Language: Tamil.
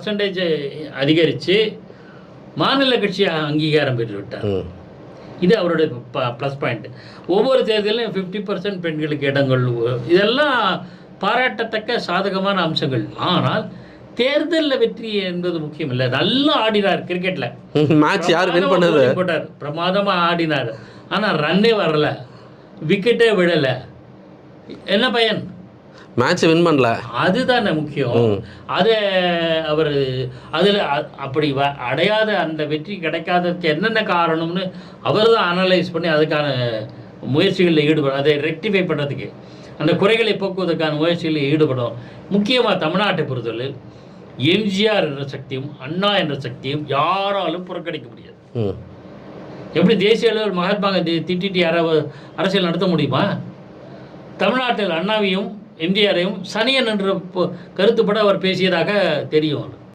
பர்சன்டேஜ் அதிகரித்து மாநில கட்சி அங்கீகாரம் பெற்று விட்டார் ம். இது அவருடைய ப்ளஸ் பாயிண்ட் ஒவ்வொரு தேர்தலையும் ஃபிஃப்டி பர்சன்ட் பெண்களுக்கு இடங்கள் இதெல்லாம் பாராட்டத்தக்க சாதகமான அம்சங்கள். ஆனால் தேர்தலில் வெற்றி என்பது முக்கியம் இல்லை நல்லா ஆடினார் கிரிக்கெட்டில் மேட்ச் யார் வின் பண்ணது? போட்டார். பிரமாதமாக ஆடினார். ஆனால் ரன்னே வரல. விக்கெட்டே விழலை. என்ன பயன்? மேட்ச் வின் பண்ணல. அதுதானே முக்கியம். அது அவர் அதில் அப்படி அடையாத அந்த வெற்றி கிடைக்காததுக்கு என்னென்ன காரணம்னு அவர் தான் அனலைஸ் பண்ணி அதுக்கான முயற்சிகளில் ஈடுபடும் அதை ரெக்டிஃபை பண்ணுறதுக்கு அந்த குறைகளை போக்குவதற்கான முயற்சிகளில் ஈடுபடும். முக்கியமாக தமிழ்நாட்டை பொறுத்தவரை எம்ஜிஆர் என்ற சக்தியும் அண்ணா என்ற சக்தியும் யாராலும் புறக்கணிக்க முடியாது. எப்படி தேசிய அளவில் மகாத்மா காந்தி திட்டிட்டு யாராவது அரசியல் நடத்த முடியுமா? தமிழ்நாட்டில் அண்ணாவையும் எம்ஜிஆரையும் சனியன் என்ற கருத்துப்பட அவர் பேசியதாக தெரியும்